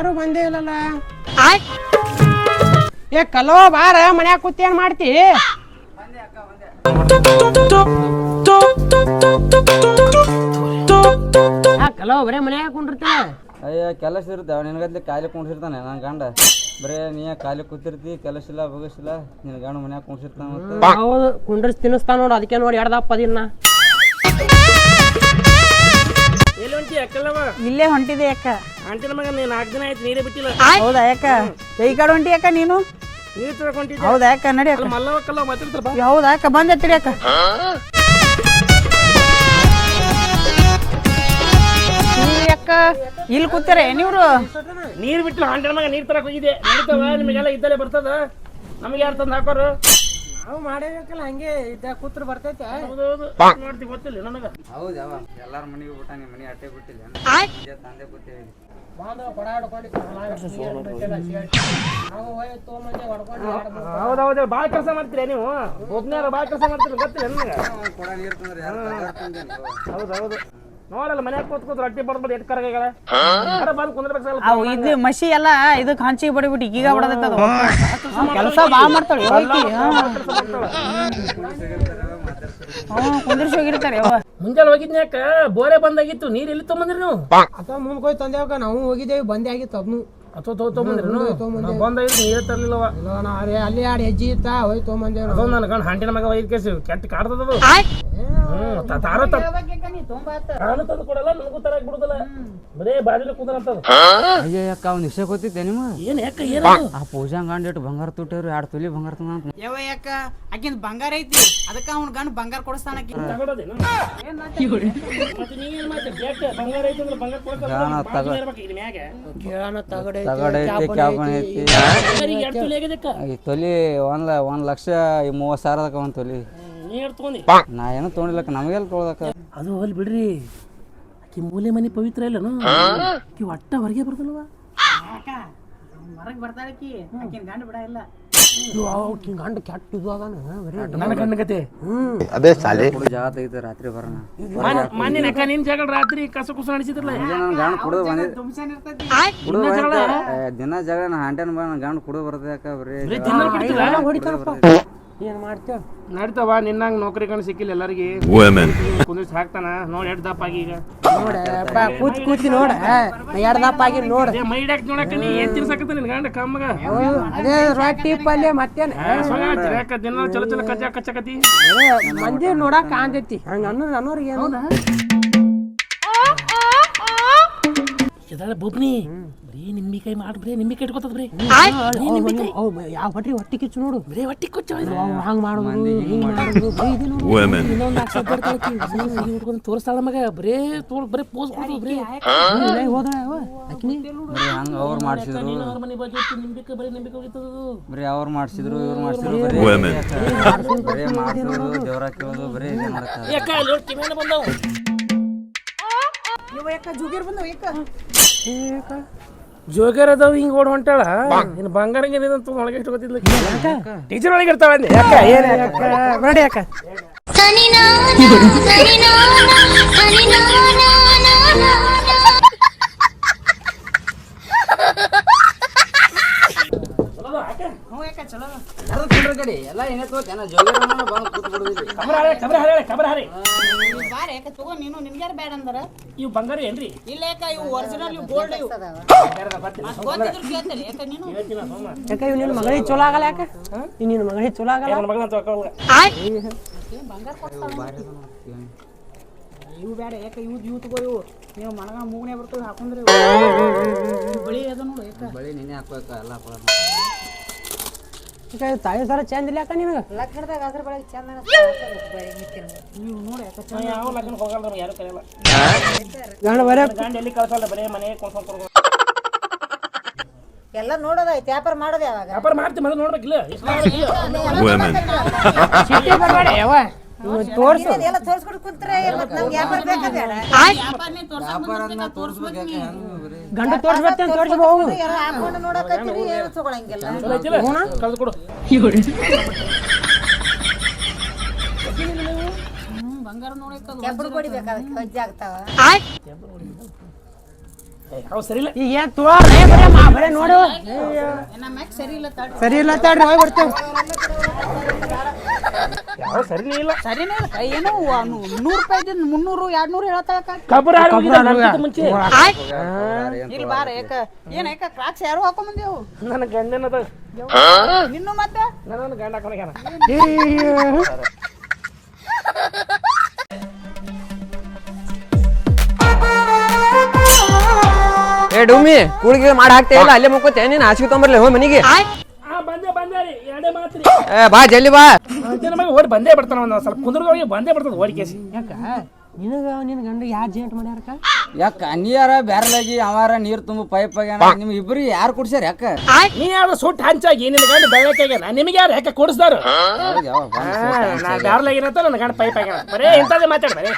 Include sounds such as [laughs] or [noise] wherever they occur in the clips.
ಯಾರು ಬಂದೇ ಇಲ್ಲಲ್ಲ? ಏ ಕಲೋ ಬಾರ ಮನ್ಯಾಗ ಕೂತಿ ಏನ್ ಮಾಡ್ತಿ? ಆ, ಕಲೋ ಬರೇ ಮನ್ಯಾಗ ಕುಂಡಿರ್ತಾನ? ಅಯ್ಯ ಕೆಲಸ ಇರ್ತಾವ ನಿನಗದ್ಲಿ ಕಾಯಿಲೆ ಕುಣ್ಸಿರ್ತಾನೆ ನನ್ನ ಗಂಡ. ಬರೇ ನೀ ಕಾಲಿ ಕೂತಿರ್ತಿ? ಕೆಲಸ ಇಲ್ಲ ಬಗಸಿಲ್ಲ ನಿನ್ನ ಗಂಡ ಮನ್ಯಾಗ ಕುಣ್ಸಿರ್ತಾನ ಮತ್ತೆ. ಹೌದು ಕುಂಡ್ರಿಸ್ ತಿನ್ನಿಸ್ತಾನ ನೋಡು ಅದಕ್ಕೆ ನೋಡಿ ಎಡ್ದಪ್ಪ ಅದಿನ್ನ. ಹೊಂಟಿ ಅಕ್ಕಲ್ಲವ ಇಲ್ಲೇ ಹೊಂಟಿದೆ ಅಕ್ಕ. ಅಂಟಿನ ಮಗ ನೀನು ನಾಲ್ಕು ದಿನ ಆಯ್ತು ನೀರೇ ಬಿಟ್ಟಿಲ್ಲ. ಹೌದಾ ಯಾಕ ಈ ಕಡೆ ಹೊಂಟಿ ಅಕ್ಕ ನೀನು? ನೀರು ತಗೊಂಡಿದ್ದೆ ಹೌದಾ ಅಕ್ಕ? ನಡಿ ಅಕ್ಕ. ಮಲ್ಲವ ಕಲ್ಲವ ಮಾತಾಡ್ತಾರ ಹೌದಾ ಅಕ್ಕ? ಬಂದೆ ತಿಳಿ ಅಕ್ಕ. ನೀ ಅಕ್ಕ ಇಲ್ಲಿ ಕೂತಾರೆ ನೀವ್ರು? ನೀರು ಬಿಟ್ಟಿಲ್ಲ ಅಂಟಿನ ಮಗ ನೀರು ತರಕ್ ಹೋಗಿದೆ ನಡೀತಾವ ನಿಮಗೆಲ್ಲ ಇದ್ದಲ್ಲೇ ಬರ್ತದ. ನಮಗೆ ಯಾರು ತಂದು ಹಾಕೋರು? ನಾವು ಮಾಡಬೇಕಲ್ಲ ಹಂಗೆ ಇದ್ದ ಕೂತ್ರ ಬರ್ತೈತೆ. ಹೌದೌದು. ನೋಡ್ತಿ ಗೊತ್ತಿಲ್ಲ ನನಗ. ಹೌದವ ಎಲ್ಲಾರ ಮನೆಗೆ ಬಿಟ್ಟ ನಿಮ್ಮ ಮನೆ ಅಟ್ಟೆ ಬಿಟ್ಟಿಲ್ಲ ತಂದೆ ಕೂತೀವಿ ಹೌದೌದು ಬಾಳ ಕೆಲಸ ಮಾಡ್ತೀರಿ ನೀವು? ಒಬ್ಬನೇ ಭಾಳ ಕೆಲಸ ಮಾಡ್ತೀರಿ ಗೊತ್ತಿಲ್ಲ ನನಗೆ ನೋಡಲ್ಲ ಮನ್ಯಾಗ ಕೂತ್ ಕೂತ್ ರೊಟ್ಟಿ ಎಟ್ ಬಂದು ಕುಂದ್ರಬೇಕು ಸ್ವಲ್ಪ ಅವು ಇದು ಮಸಿ ಎಲ್ಲ ಇದಕ್ಕೆ ಕಾಂಚಿ ಬಡಿಬಿಟ್ಟು ಈಗ ಬಿಡದ ಅದು. ಕೆಲಸ ಬಾ ಮಾಡ್ತಾಳೆ. ಹೋಗಿ ಹ್ಞೂ ಕುಂದಿರ್ಸಿ ಹೋಗಿರ್ತಾರೆ ಯವ್ವ. ಮುಂಜಾನೆ ಹೋಗಿದ್ನ್ಯಾಕ ಬೋರೆ ಬಂದಾಗಿತ್ತು. ನೀರ್ ಎಲ್ಲಿ ತೊಗೊಂಬಂದ್ರಿ ನೀವು? ಅಥವಾ ಮುಂದೆ ಹೋಗಿ ತಂದೇವಕ್ಕ ನಾವು ಹೋಗಿದ್ದೇವೆ ಬಂದೇ ಆಗಿತ್ತು ಅದನ್ನು ಅಥವಾ ತೋ ತೊಗೊಂಬಂದ್ರಿ ಬಂದಾಗಿತ್ತು ನೀರೇ ಅರೆ ಅಲ್ಲಿ ಎರಡು ಹೆಜ್ಜೆ ಇತ್ತ ಹೋಗಿ ತೊಗೊಂಬಂದೇವ್ ಅದೊಂದು ನನ್ನ ಗಂಡ ಹಂಟಿನ ಮಗ ಒಯ್ದ ಕೇಸಿ ಕೆಟ್ಟ ಕಾಡ್ತದ ಅದು. ಹ್ಮ್ ತಾರೋ ತ- ನಾನು ತಂದು ಕೊಡಲ್ಲ ನನಗೂ ತರಕ್ ಬಿಡುದಿಲ್ಲ ಬರೇ ಬಾಜಿಲು ಕುಂದ್ರಂತದ ಅಯ್ಯ ಅಕ್ಕ ಅವ್ನು ನಿಮ್ಮ ಏನ್ ಯಾಕ ಏನು ಆ ಪೂಜಾ ಗಂಡ ಇಟ್ಟು ಬಂಗಾರ ತುಟ್ಟಿವ್ರು ಎರಡು ತೊಲಿ ಬಂಗಾರ ತಗೊಂಡ್ ಅಂತ. ಯಾಕ ಆಕಿಂದ ಬಂಗಾರ ಐತಿ. ಅದಕ್ಕೆ ಅವ್ನ ಗಂಡ ಬಂಗಾರ ಕೊಡಿಸ್ತಾನ ಆಕಿ. ತಗೊಳೋದೇನು ಮತ್ತೆ ನೀ ಏನ್ ಮಾಡ್ತೀರಿ ಯಾಕೆ ಬಂಗಾರ ಐತಿ ಅಂದ್ರೆ ಬಂಗಾರ ಕೊಡ್ತಾರೆ ಗಾಣ ತಗೋ. ಮ್ಯಾಗ. ಕೇಳೋಣ ತಗಡೆ ತಗಡ ಐತಿ ಕ್ಯಾಬನ್ ಐತಿ. ಬಂಗಾರಿಗೆ ಎರಡು ತೊಲೆ ಒಂದ್ ಒಂದ್ ಲಕ್ಷ ಮೂವತ್ ಮೂವತ್ತು ಸಾವಿರ ಅದಕ್ಕ ತೊಲಿ. ನೀ ಎರಡು ತಗೊಂಡಿ? ನಾ ಏನೋ ತೊಗೊಂಡಿಲ್ಲಕ್ಕ ನಮಗೆಲ್ಲ ತೊಗೊಳಕ ಅದು ಅಲ್ಲಿ ಬಿಡ್ರಿ. ಆಕಿ ಮೂಲೆ ಮನೆ ಪವಿತ್ರ ಇಲ್ಲನು ಆಕಿ ಒಟ್ಟ ಹೊರಗೆ ಬರ್ತಲ್ವ ಹೊರಗೆ ಆಕಿನ ಗಂಡ ಬಿಡ ಇಲ್ಲ. ಗಂಡ ಕೆಟ್ಟ ಇದು ಅದಾನ ನನ್ನ ಜಾಗ ತೆಗಿತ ರಾತ್ರಿ ಬರೋಣ. ಮಾನ್ಯ ಅಕ್ಕ ನಿನ್ ಜಗಳ ರಾತ್ರಿ ಕಸ ಕುಸ ನಡೆಸಿದ್ರಲ್ಲ? ನನ್ನ ಗಂಡ ಕುಡಿದು ಕುಡಿದು ದಿನ ಜಗಳ ನಾ ಬಾ ನನ್ನ ಗಂಡ ಕುಡಿದು ಬರ್ತದೆ ಯಾಕ ಬರೀ ದಿನ ಬಿಡ್ತಿಲ್ಲ ಹೊಡಿತಾರಪ್ಪ ಏನ್ ಮಾಡ್ತೇವೆ ನಡೀತಾವ ನಿನ್ನಂಗೆ ನೌಕರಿ ಕಣ್ ಸಿಕ್ಕಿಲ್ಲ ಎಲ್ಲರಿಗೆ. ಕುಂದಿಸ್ ಹಾಕ್ತಾನ ನೋಡಿ ಎರಡು ದಪ್ಪ ಆಗಿ ಈಗ. ನೋಡಪ್ಪ ಕೂತ್ ಕೂತಿ ನೋಡ. ಎರಡು ದಪ್ಪ ಆಗಿ ನೋಡ. ಮೈಡಕ್ ನೋಡಕ್ಕ ನೀ ಏನ್ ತಿನ್ಸಕತ್ತ ನಿನ್ ಗಂಡ ಕಮ್ಮಗ? ಅದೇ ರೊಟ್ಟಿ ಪಲ್ಯ ಮತ್ತೇನ? ದಿನ ಚಲೋ ಚಲೋ ಕಚ್ಚ ಕಚ್ಚಕತಿ ಮಂದಿ ನೋಡಕ್ ಕಾಂತೈತಿ ಹಂಗ ಅನ್ನೋರು ಅನ್ನೋರಿಗೆ ಏನು ಇದಲ್ಲ ಬೊಬ್ನಿ ಬರೀ ನಿಂಬಿಕಾಯಿ ಮಾಡಿ ಬರೀ ನಿಂಬಿಕಾಯಿ ಇಟ್ಕೋತದ ಬರೀ. ಯಾವ ಹೊಟ್ಟಿ ಹೊಟ್ಟಿ ಕಿಚ್ಚು ನೋಡು. ಬರೀ ಹೊಟ್ಟಿ ಕೊಚ್ಚ ಹಂಗ್ ಮಾಡೋದು ಹಿಂಗ್ ಮಾಡೋದು ತೋರಿಸ್ತಾಳ ಮಗ. ಬರೇ ತೋಳ್ ಬರೇ ಪೋಸ್ ಕೊಡ್ತು ಬರೀ. ಅಕ್ಕಿನಿ? ಬರೀ ಹಂಗ ಅವ್ರು ಮಾಡ್ಸಿದ್ರು. ಮನೆ ಬಾಜು ನಿಂಬಿಕಾಯಿ ಬರೀ ನಿಂಬಿಕಾಯಿ ಹೋಗಿತ್ತದು. ಬರೀ ಅವ್ರು ಮಾಡ್ಸಿದ್ರು ಇವ್ರು ಮಾಡ್ಸಿದ್ರು ಬರೀ ಬರೀ ಮಾಡ್ಸೋದು ದೇವ್ರ ಕೇಳೋದು ಬರೀ ಮಾಡ್ತಾರೆ. ಜೋಗರ್ ಅದಾವ ಹಿಂಗ್ ಓಡ್ ಹೊಂಟಾಳ ಇನ್ನು ಬಂಗಾರ ಏನಿದಂತ ಒಳಗೆ ಗೊತ್ತಿಲ್ಲ ಟೀಚರ್ ಒಳಗೆ ಇರ್ತಾವ ಅಂದೆ. ಯಾಕ ಏನ್ ಯಾಕ ನೋಡಿ ಅಕ್ಕ ಎಲ್ಲ ಏನೇ ತೋತೇನ ಜೋಗಿರನ್ನ ಬಂದು ಕೂತ್ ಬಿಡುದಿಲ್ಲ. ಕಬ್ರ ಹಾರೆ ಕಬ್ರ ಹಾರೆ ಕಬ್ರ ಹಾರೆ. ಬಾರೆ ಯಾಕ ತಗೋ ನೀನು ನಿನ್ಗ್ಯಾರ ಬೇಡ ಅಂದರ? ಇವು ಬಂಗಾರ ಏನ್ರಿ? ಇಲ್ಲ ಯಾಕ ಇವು ಒರಿಜಿನಲ್ ಇವು ಗೋಲ್ಡ್ ಇವು. ಗೊತ್ತಿದ್ರು ಕೇಳ್ತಾರೆ ಯಾಕ ನೀನು? ಯಾಕ ಇವ್ ನಿನ್ನ ಮಗಳಿಗೆ ಚಲೋ ಆಗಲ್ಲ ಯಾಕ? ಇವ್ ನಿನ್ನ ಮಗಳಿಗೆ ಚಲೋ ಆಗಲ್ಲ? ನನ್ನ ಮಗನ ತಗೊಳ್ಳ ಇವು ಬೇಡ ಯಾಕ ಇವು ಇವು ತಗೋ ಇವು. ನೀವು ಮಣಗ ಮೂಗನೇ ಬರ್ತವೆ ಹಾಕೊಂಡ್ರಿ ಬಳಿ ಅದ ನೋಡು ಯಾಕ? ಬಳಿ ನಿನ್ನೆ ಹಾಕ್ಬೇಕ ಎಲ್ಲ ಹಾಕೊಳ್ಳೋದು ತಾಯಿ ಸರ ಚಂದ ಇಲ್ಲ ಯಾಕ ನಿನಗ? ಲಗ್ನದಾಗ ಅದ್ರ ಬಳಗ ಚಂದ ಯಾವ ಲಗ್ನ ಹೋಗಲ್ಲ ನಮ್ಗೆ ಯಾರು ಕರೆಯಲ್ಲ. ಗಂಡ ಬರೇ ಗಂಡ ಎಲ್ಲಿ ಕಳ್ಸಲ್ಲ ಬರೀ ಮನೆ ಕೊಂಡ್ಕೊಂಡ್ ಎಲ್ಲ ನೋಡೋದಾಯ್ತು ವ್ಯಾಪಾರ ಮಾಡೋದು ಯಾವಾಗ? ವ್ಯಾಪಾರ ಮಾಡ್ತೀವಿ ಮೊದಲು ನೋಡ್ಬೇಕಿಲ್ಲ ಸಿಟಿ ಬರಬೇಡ ಯಾವ ತೋರ್ಸು. ಎಲ್ಲ ತೋರಿಸ್ಕೊಂಡು ಕುಂತ್ರೆ ಮತ್ತೆ ನಮ್ಗೆ ವ್ಯಾಪಾರ ಬೇಕಾದ ವ್ಯಾಪಾರನೇ ತೋರಿಸ್ಬೇಕು ಗಂಡ ತೋರ್ಸ್ಬರ್ತೇನೆ ತೋರ್ಸ್ಬೋ ಹೋಗು. ಎಲ್ಲ ಹಾಕೊಂಡು ನೋಡಕತ್ತೀರಿ? ಏನು ತಗೊಳಂಗಿಲ್ಲ. ಚಲೋ ಐತಿಲ್ಲ? ಕಳ್ದು ಕೊಡು. ಬಂಗಾರ ನೋಡಕ್ಕ ಕೆಬ್ಬರು ಕೊಡಿಬೇಕು? ಅದಕ್ಕೆ ಕಜ್ಜಿ ಆಗ್ತಾವ. ಅವ್ ಸರಿ ಇಲ್ಲ? ಈಗ ಏನ್ ತುಳ ಬರೇ ಮಾ ಬರೇ ನೋಡು. ನಮ್ಮ ಮ್ಯಾಕ್ ಸರಿ ಇಲ್ಲ ತಡ್ ಸರಿ ಇಲ್ಲ ತಡ್ರಿ ಹೋಗಿ ಬರ್ತೇವೆ ಯಾವ ಸರಿನೇ ಇಲ್ಲ. ಸರಿನೇ ಇಲ್ಲ. ಕೈ ಏನು ನೂರು ಮುನ್ನೂರು ಎರಡು ನೂರು ಹೇಳತ್ತಾಕ ಕಬ್ಬರ ಮುಂಚೆ. ಇಲ್ಲಿ ಬಾರ ಏಕ ಏನ್ ಏಕ ಕ್ರಾಕ್ಸ್ ಯಾರು ನನ್ನ ಗಂಡನದ ನಿನ್ನು ಮತ್ತೆ? ನನ್ನ ಗಂಡ ಹಾಕೊಂಡ್ಯಾನ [laughs] ಏ ಡೂಮಿ ಕೂಳಿಗೆ ಮಾಡಿ ಹಾಕ್ತೇ ಇಲ್ಲ ಅಲ್ಲೇ ಮುಕ್ಕೋತೇ. ನೀನು ಹಾಸಿಗೆ ತೊಂಬರ್ಲಿ ಹೋ ಮನಿಗೆ. ಬಾ ಜಲ್ದಿ ಬಾ. ಓಡಿ ಬಂದೇ ಬರ್ತಾನ ಒಂದು ಸ್ವಲ್ಪ ಕುಂದ್ರದವ್ರಿಗೆ ಬಂದೇ ಬರ್ತದ ಓಡಿ ಕೇಸಿ. ಯಾಕ? ನಿನಗ ನಿನ್ ಗಂಡ ಯಾ ಜೇಂಟ್ ಮಾಡ್ಯಾರಕ ಯಾಕ ನೀರ ಬ್ಯಾರಲಾಗಿ ಅವಾರ ನೀರ್ ತುಂಬ ಪೈಪ್ ಆಗ್ಯಾನ? ನಿಮ್ ಇಬ್ರು ಯಾರು ಕುಡ್ಸ್ಯಾರ ಯಾಕ? ನೀ ಯಾರ ಸುಟ್ಟ ಹಂಚಾಗಿ ನಿನ್ ಗಂಡ ಬೆಳಕಾಗ್ಯಾನ ನಿಮಗೆ ಯಾರು ಯಾಕೆ ಕೊಡಿಸ್ದಾರು? ನಾ ಬ್ಯಾರ್ಲಾಗಿನಂತ ನನ್ನ ಗಂಡ ಪೈಪ್ ಆಗ್ಯಾನ. ಬರೇ ಇಂಥದ್ದೇ ಮಾತಾಡ ಬರೇ.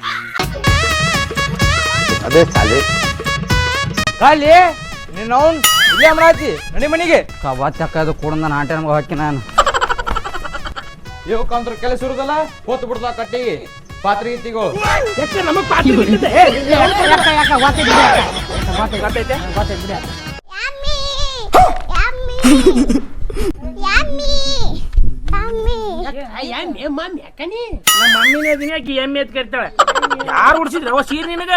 ಅದೇ ಚಾಲಿ ಖಾಲಿ? ನಿನ್ನ ಅವ್ನು ಇಲ್ಲೇ ಅಮರಾತಿ ನಡಿ ಮನಿಗೆ. ಕಬಾತ್ ಚಕ್ಕದು ಕೂಡ ನಾನು ಆಟ ನಮ್ಗೆ ಹಾಕಿ ನಾನು. ಇವಕ್ಕಂದ್ರ ಕೆಲಸ ಇರುದಲ್ಲ ಹೋತ್ ಬಿಡ್ದ ಕಟ್ಟಿ ಪಾತ್ರೆ ಇತ್ತಿಗೋ ನಮಗ್ ಪಾತ್ರೆ. ನಮ್ಮ ಎತ್ ಕರಿತಾಳೆ ಯಾರು ಉಡ್ಸಿದ್ರ ಅವ ಸೀರೆ ನಿನಗ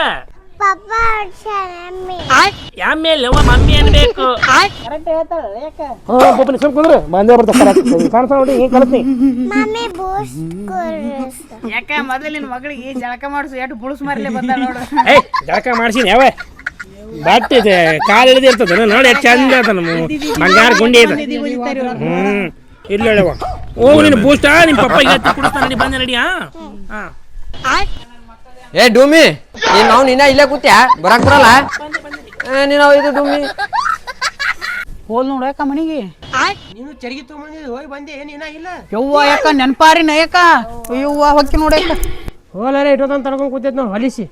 ಎಮ್ಮೆ ಅಲ್ಲವ ಮಮ್ಮಿ ಅನ್ಬೇಕು? ಕರೆಕ್ಟ್ ಹೇಳ್ತಾಳ ಕುಂದ್ರೆ. ಬರ್ತಾರೆ ಸಣ್ಣ ಸಣ್ಣ ಹಿಂಗೆ ಕಲಿಸ್ನಿ ಯಾಕ ಮೊದಲು ನಿನ್ನ ಮಗಳಿಗೆ ಜಳಕ ಮಾಡಿಸು ಎಷ್ಟು ಬುಳುಸ್ ಮಾರ್ಲೆ ಬಂದ ನೋಡು. ಏಯ್ ಜಳಕ ಮಾಡ್ಸಿನಿ ಯಾವ ಬಟ್ಟೆ ಇದೆ ಕಾಲು ಹಿಡಿದು ಇರ್ತದ ನೋಡಿ ಎಷ್ಟು ಚಂದ ಅದ ನಮ್ಮ ಬಂಗಾರ ಗುಂಡಿ ಇದೆ. ಹ್ಮ್ ಇಲ್ಲ ಹೇಳವ ಓ ನಿನ್ನ ಬೂಸ್ಟಾ? ನಿಮ್ಮ ಪಪ್ಪ ಎತ್ತಿ ಕುಡಿಸ್ತಾನೆ ಬಂದ ಬಂದೆ ನಡಿ ಹಾ. ಹಾ ಏ ಡೂಮಿ ನೀನ್ ನಾವು ನಿನ್ನ ಇಲ್ಲೇ ಕೂತ್ಯಾ? ಬರಕ್ ಬರಲ್ಲ? ಏ, ನೀನು ಇದು ಡೂಮಿ ಹೋಲ್ ನೋಡ ಯಾಕ ಮನಿಗೆ. ನೀನು ಚರಿಗಿ ತಗೊಂಬಂದಿದ್ದು ಹೋಗಿ ಬಂದೆ ನೀನ ಇಲ್ಲ? ಯವ್ವ ಯಾಕ ನೆನ್ಪಾರಿ ನಾಯಕ ಯವ್ವ ಹೊಕ್ಕಿ ನೋಡ ಯಾಕ ಹೋಲರೆ ಇಟ್ಟೋದಂತ ತಡ್ಕೊಂಡ್ ಕೂತೈತಿ ನಾವು ಹೊಲಿಸಿ.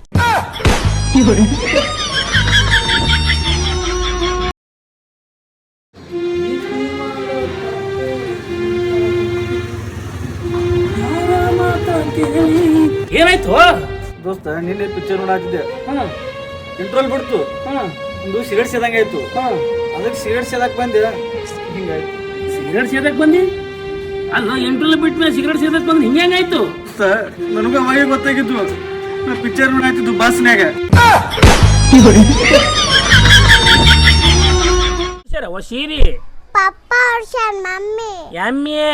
ದೋಸ್ತ ನಿನ್ನೆ ಪಿಕ್ಚರ್ ನೋಡಾತಿದ್ದೆ. ಇಂಟ್ರೋಲ್ ಬಿಡ್ತು. ಒಂದು ಸಿಗರೇಟ್ ಸೇದಂಗೆ ಆಯ್ತು. ಅದಕ್ಕೆ ಸಿಗರೇಟ್ ಸೇದಕ್ಕೆ ಬಂದೆ. ಹಿಂಗಾಯ್ತು. ಸಿಗರೇಟ್ ಸೇದಕ್ಕೆ ಬಂದಿ? ಅಲ್ಲ ಇಂಟ್ರೋಲ್ ಬಿಟ್ಟ ಮೇಲೆ ಸಿಗರೇಟ್ ಸೇದಕ್ಕೆ ಬಂದು ಹಿಂಗೆ ಹೆಂಗಾಯ್ತು ನನಗೆ ಅವಾಗ ಗೊತ್ತಾಗಿದ್ದು ನಾ ಪಿಕ್ಚರ್ ನೋಡಾತಿದ್ದು ಬಸ್ನ್ಯಾಗ. ಸರ್ ಅವ ಸೀರಿ ಪಪ್ಪ ಮಮ್ಮಿ. ಎಮ್ಮೆ.